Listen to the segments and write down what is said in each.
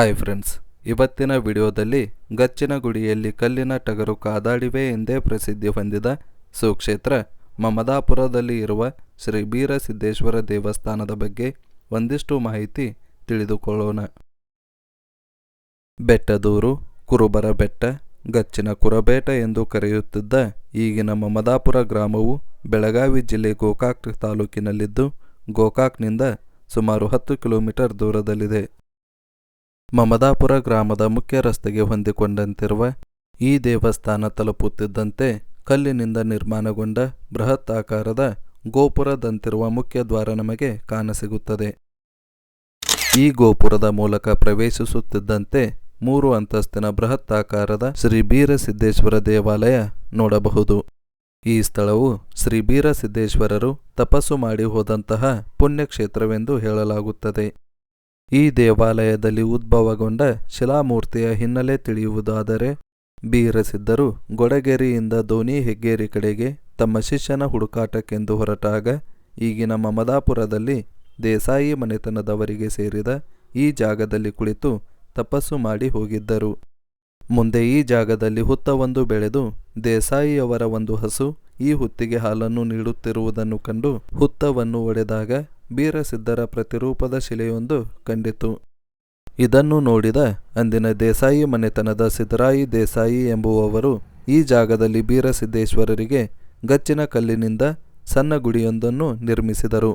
Hi friends ಇವತ್ತಿನ ವಿಡಿಯೋದಲ್ಲಿ ಗಚ್ಚಿನ ಗುಡಿಯಲ್ಲಿ ಕಲ್ಲಿನ ಟಗರು ಕಾದಾಡಿವೆ ಎಂದೇ ಪ್ರಸಿದ್ಧಿ ಹೊಂದಿದ ಸುಕ್ಷೇತ್ರ ಮಮದಾಪುರದಲ್ಲಿ ಇರುವ ಶ್ರೀ ಬೀರಸಿದ್ದೇಶ್ವರ ದೇವಸ್ಥಾನದ ಬಗ್ಗೆ ಒಂದಿಷ್ಟು ಮಾಹಿತಿ ತಿಳಿದುಕೊಳ್ಳೋಣ. ಬೆಟ್ಟದೂರು, ಕುರುಬರ ಬೆಟ್ಟ, ಗಚ್ಚಿನ ಕುರಬೇಟ ಎಂದು ಕರೆಯುತ್ತಿದ್ದ ಈಗಿನ ಮಮದಾಪುರ ಗ್ರಾಮವು ಬೆಳಗಾವಿ ಜಿಲ್ಲೆ ಗೋಕಾಕ್ ತಾಲೂಕಿನಲ್ಲಿದ್ದು, ಗೋಕಾಕ್ನಿಂದ ಸುಮಾರು ಹತ್ತು ಕಿಲೋಮೀಟರ್ ದೂರದಲ್ಲಿದೆ. ಮಮದಾಪುರ ಗ್ರಾಮದ ಮುಖ್ಯ ರಸ್ತೆಗೆ ಹೊಂದಿಕೊಂಡಂತಿರುವ ಈ ದೇವಸ್ಥಾನ ತಲುಪುತ್ತಿದ್ದಂತೆ ಕಲ್ಲಿನಿಂದ ನಿರ್ಮಾಣಗೊಂಡ ಬೃಹತ್ ಆಕಾರದ ಗೋಪುರದಂತಿರುವ ಮುಖ್ಯ ದ್ವಾರ ನಮಗೆ ಕಾಣಸಿಗುತ್ತದೆ. ಈ ಗೋಪುರದ ಮೂಲಕ ಪ್ರವೇಶಿಸುತ್ತಿದ್ದಂತೆ ಮೂರು ಅಂತಸ್ತಿನ ಬೃಹತ್ ಆಕಾರದ ಶ್ರೀ ಬೀರಸಿದ್ದೇಶ್ವರ ದೇವಾಲಯ ನೋಡಬಹುದು. ಈ ಸ್ಥಳವು ಶ್ರೀ ಬೀರಸಿದ್ದೇಶ್ವರರು ತಪಸ್ಸು ಮಾಡಿ ಹೋದಂತಹ ಪುಣ್ಯಕ್ಷೇತ್ರವೆಂದು ಹೇಳಲಾಗುತ್ತದೆ. ಈ ದೇವಾಲಯದಲ್ಲಿ ಉದ್ಭವಗೊಂಡ ಶಿಲಾಮೂರ್ತಿಯ ಹಿನ್ನೆಲೆ ತಿಳಿಯುವುದಾದರೆ, ಬೀರಸಿದ್ದರು. ಗೊಡಗೇರಿಯಿಂದ ದೋಣಿ ಹೆಗ್ಗೇರಿ ಕಡೆಗೆ ತಮ್ಮ ಶಿಷ್ಯನ ಹುಡುಕಾಟಕ್ಕೆಂದು ಹೊರಟಾಗ, ಈಗಿನ ಮಮದಾಪುರದಲ್ಲಿ ದೇಸಾಯಿ ಮನೆತನದವರಿಗೆ ಸೇರಿದ ಈ ಜಾಗದಲ್ಲಿ ಕುಳಿತು ತಪಸ್ಸು ಮಾಡಿ ಹೋಗಿದ್ದರು. ಮುಂದೆ ಈ ಜಾಗದಲ್ಲಿ ಹುತ್ತವೊಂದು ಬೆಳೆದು ದೇಸಾಯಿಯವರ ಒಂದು ಹಸು ಈ ಹುತ್ತಿಗೆ ಹಾಲನ್ನು ನೀಡುತ್ತಿರುವುದನ್ನು ಕಂಡು ಹುತ್ತವನ್ನು ಒಡೆದಾಗ ಬೀರಸಿದ್ದರ ಪ್ರತಿರೂಪದ ಶಿಲೆಯೊಂದು ಕಂಡಿತು. ಇದನ್ನು ನೋಡಿದ ಅಂದಿನ ದೇಸಾಯಿ ಮನೆತನದ ಸಿದ್ದರಾಯಿ ದೇಸಾಯಿ ಎಂಬುವವರು ಈ ಜಾಗದಲ್ಲಿ ಬೀರಸಿದ್ದೇಶ್ವರರಿಗೆ ಗಚ್ಚಿನ ಕಲ್ಲಿನಿಂದ ಸಣ್ಣ ಗುಡಿಯೊಂದನ್ನು ನಿರ್ಮಿಸಿದರು.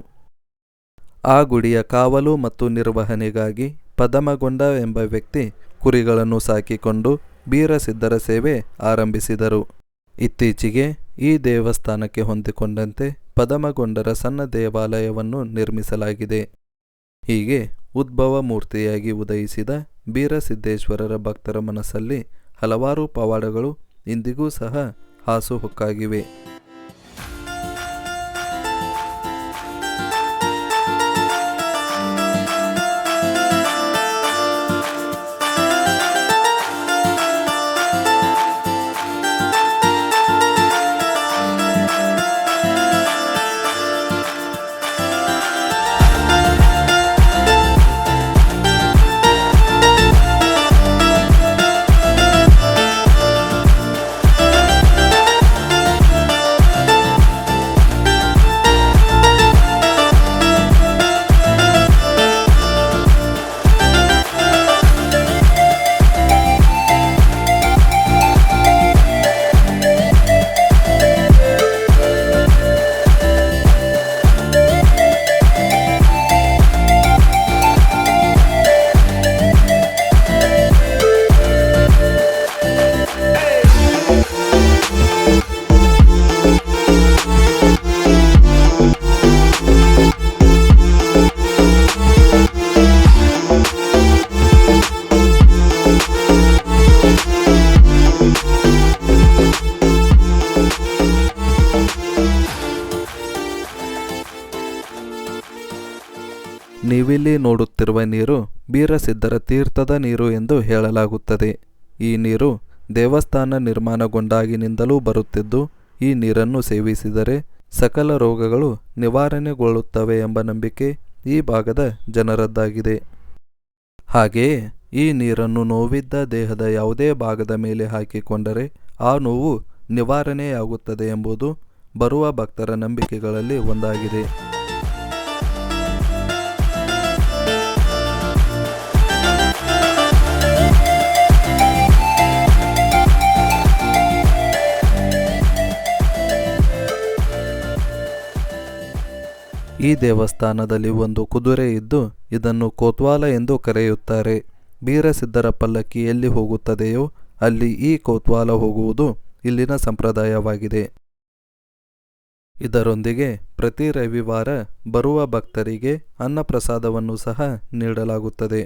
ಆ ಗುಡಿಯ ಕಾವಲು ಮತ್ತು ನಿರ್ವಹಣೆಗಾಗಿ ಪದಮಗೊಂಡ ಎಂಬ ವ್ಯಕ್ತಿ ಕುರಿಗಳನ್ನು ಸಾಕಿಕೊಂಡು ಬೀರಸಿದ್ದರ ಸೇವೆ ಆರಂಭಿಸಿದರು. ಇತ್ತೀಚೆಗೆ ಈ ದೇವಸ್ಥಾನಕ್ಕೆ ಹೊಂದಿಕೊಂಡಂತೆ ಪದಮಗೊಂಡರ ಸಣ್ಣ ದೇವಾಲಯವನ್ನು ನಿರ್ಮಿಸಲಾಗಿದೆ. ಹೀಗೆ ಉದ್ಭವ ಮೂರ್ತಿಯಾಗಿ ಉದಯಿಸಿದ ಬೀರಸಿದ್ದೇಶ್ವರರ ಭಕ್ತರ ಮನಸ್ಸಲ್ಲಿ ಹಲವಾರು ಪವಾಡಗಳು ಇಂದಿಗೂ ಸಹ ಹಾಸುಹೊಕ್ಕಾಗಿವೆ. ನೀವಿಲ್ಲಿ ನೋಡುತ್ತಿರುವ ನೀರು ಬೀರಸಿದ್ದರ ತೀರ್ಥದ ನೀರು ಎಂದು ಹೇಳಲಾಗುತ್ತದೆ. ಈ ನೀರು ದೇವಸ್ಥಾನ ನಿರ್ಮಾಣಗೊಂಡಾಗಿನಿಂದಲೂ ಬರುತ್ತಿದ್ದು, ಈ ನೀರನ್ನು ಸೇವಿಸಿದರೆ ಸಕಲ ರೋಗಗಳು ನಿವಾರಣೆಗೊಳ್ಳುತ್ತವೆ ಎಂಬ ನಂಬಿಕೆ ಈ ಭಾಗದ ಜನರದ್ದಾಗಿದೆ. ಹಾಗೆಯೇ ಈ ನೀರನ್ನು ನೋವಿದ್ದ ದೇಹದ ಯಾವುದೇ ಭಾಗದ ಮೇಲೆ ಹಾಕಿಕೊಂಡರೆ ಆ ನೋವು ನಿವಾರಣೆಯಾಗುತ್ತದೆ ಎಂಬುದು ಬರುವ ಭಕ್ತರ ನಂಬಿಕೆಗಳಲ್ಲಿ ಒಂದಾಗಿದೆ. ಈ ದೇವಸ್ಥಾನದಲ್ಲಿ ಒಂದು ಕುದುರೆ ಇದ್ದು ಇದನ್ನು ಕೋತ್ವಾಲ ಎಂದು ಕರೆಯುತ್ತಾರೆ. ಬೀರಸಿದ್ದರ ಪಲ್ಲಕ್ಕಿ ಎಲ್ಲಿ ಹೋಗುತ್ತದೆಯೋ ಅಲ್ಲಿ ಈ ಕೋತ್ವಾಲ ಹೋಗುವುದು ಇಲ್ಲಿನ ಸಂಪ್ರದಾಯವಾಗಿದೆ. ಇದರೊಂದಿಗೆ ಪ್ರತಿ ರವಿವಾರ ಬರುವ ಭಕ್ತರಿಗೆ ಅನ್ನಪ್ರಸಾದವನ್ನು ಸಹ ನೀಡಲಾಗುತ್ತದೆ.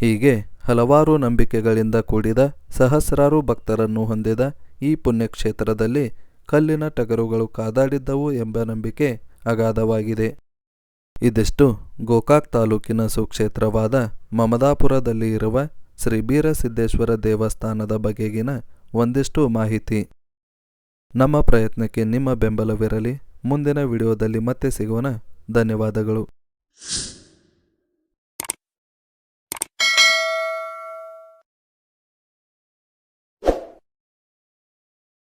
ಹೀಗೆ ಹಲವಾರು ನಂಬಿಕೆಗಳಿಂದ ಕೂಡಿದ ಸಹಸ್ರಾರು ಭಕ್ತರನ್ನು ಹೊಂದಿದ ಈ ಪುಣ್ಯಕ್ಷೇತ್ರದಲ್ಲಿ ಕಲ್ಲಿನ ಟಗರುಗಳು ಕಾದಾಡಿದ್ದವು ಎಂಬ ನಂಬಿಕೆ ಅಗಾಧವಾಗಿದೆ. ಇದಿಷ್ಟು ಗೋಕಾಕ್ ತಾಲೂಕಿನ ಸುಕ್ಷೇತ್ರವಾದ ಮಮದಾಪುರದಲ್ಲಿ ಇರುವ ಶ್ರೀ ಬೀರಸಿದ್ದೇಶ್ವರ ದೇವಸ್ಥಾನದ ಬಗೆಗಿನ ಒಂದಿಷ್ಟು ಮಾಹಿತಿ. ನಮ್ಮ ಪ್ರಯತ್ನಕ್ಕೆ ನಿಮ್ಮ ಬೆಂಬಲವಿರಲಿ. ಮುಂದಿನ ವಿಡಿಯೋದಲ್ಲಿ ಮತ್ತೆ ಸಿಗೋಣ. ಧನ್ಯವಾದಗಳು.